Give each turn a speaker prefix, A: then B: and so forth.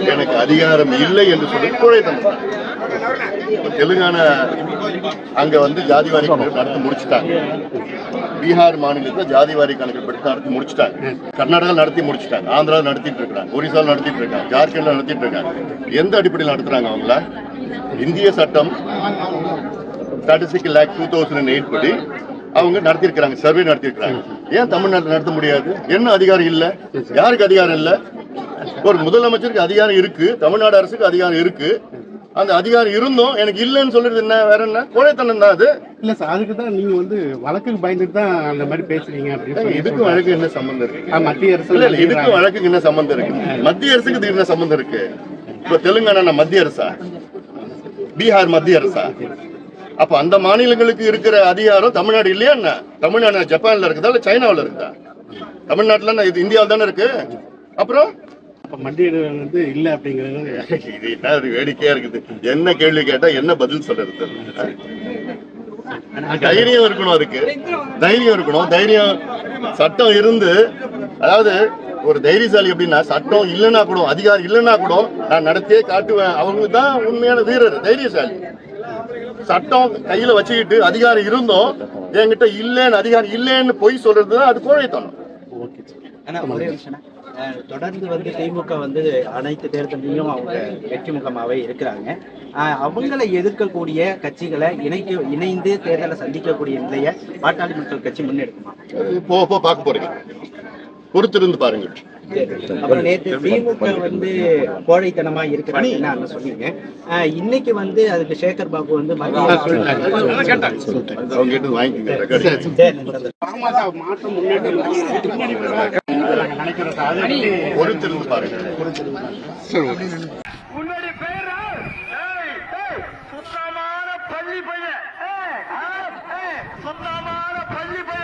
A: எனக்கு அதிகாரம் இல்லை என்று சொல்லி குழைத்தனம் தெலுங்கானா அங்க வந்து ஜாதிவாரி கணக்கு நடத்தி முடிச்சுட்டாங்க. பீகார் மாநிலத்தில் ஜாதிவாரி கணக்கு படி நடத்தி முடிச்சுட்டாங்க. கர்நாடகா நடத்தி முடிச்சுட்டாங்க. ஆந்திரா நடத்திட்டு இருக்காங்க. ஒரிசால நடத்திட்டு இருக்காங்க. ஜார்க்கண்ட்ல நடத்திட்டு இருக்காங்க. எந்த அடிப்படையில் நடத்துறாங்க அவங்கள? இந்திய சட்டம் ஸ்டாட்டிஸ்டிக் லேக் டூ தௌசண்ட் எயிட் படி அவங்க நடத்திருக்கிறாங்க சர்வே நடத்திருக்கிறாங்க ஏன் தமிழ்நாட்டில் நடத்த முடியாது? என்ன அதிகாரம் இல்ல? யாருக்கு அதிகாரம் இல்ல? ஒரு முதலமைச்சருக்கு அதிகாரம் இருக்கு தமிழ்நாடு அரசுக்கு அதிகாரம் இருக்கு. அந்த அதிகாரம் இருந்தும் எனக்கு இல்லைன்னு சொல்றது என்ன வேற என்ன? கோழைத்தனம் தான் அது.
B: இல்ல சார் அதுக்கு தான் நீங்க வந்து வழக்குக்கு பயந்துட்டு தான் அந்த மாதிரி பேசுறீங்க அப்படின்னு
A: இதுக்கும் வழக்கு என்ன சம்பந்தம் இருக்கு?
B: மத்திய அரசு
A: இல்ல இதுக்கும் வழக்குக்கு என்ன சம்பந்தம் இருக்கு? மத்திய அரசுக்கு இதுக்கு என்ன சம்பந்தம் இருக்கு. இப்ப தெலுங்கானா மத்திய அரசா? பீகார் மத்திய அரசா? அப்ப அந்த மாநிலங்களுக்கு இருக்கிற அதிகாரம் தமிழ்நாடு இல்லையா என்ன? தமிழ்நாடு ஜப்பான்ல இருக்குதா இல்ல சைனாவுல இருக்குதா? தமிழ்நாட்டுல இது இந்தியாவில் தானே இருக்கு? அப்புறம்?
B: அப்ப அரசு வந்து இல்ல அப்படிங்கிறது
A: இது என்ன வேடிக்கையா இருக்குது? என்ன கேள்வி கேட்டா என்ன பதில் சொல்றது தைரியம் இருக்கணும் அதுக்கு. தைரியம் இருக்கணும். தைரியம் சட்டம் இருந்து அதாவது ஒரு தைரியசாலி அப்படின்னா சட்டம் இல்லைன்னா கூட அதிகாரம் இல்லைன்னா கூட நான் நடத்தியே காட்டுவேன். அவங்க தான் உண்மையான வீரர் தைரியசாலி. சட்டம் கையில வச்சுக்கிட்டு அதிகாரம் இருந்தும் என்கிட்ட இல்லைன்னு அதிகாரம் இல்லைன்னு பொய் சொல்றது தான் அது கோழைத்தனம்.
C: தொடர்ந்து வந்து திமுக வந்து அனைத்து தேர்தலையும் அவங்க வெற்றி முகமாவே இருக்கிறாங்க. அவங்களை எதிர்க்கக்கூடிய கட்சிகளை இணைக்க இணைந்து தேர்தலை சந்திக்கக்கூடிய நிலையை பாட்டாளி மக்கள் கட்சி முன்னெடுக்குமா?
A: அது போக போக பார்க்க போறீங்க. பொறுத்திருந்து பாருங்க.
C: அப்புறம் நேற்று திமுக வந்து கோழைத்தனமா இருக்கிறாங்கன்னு அண்ணன் சொன்னீங்க. இன்னைக்கு வந்து அதுக்கு சேகர் பாபு வந்து மத்திய
A: அவங்க
B: பொறுத்திருந்து பாருங்க. உன்னுடைய பள்ளி பையன். சுத்தமான
A: பள்ளி பையன்.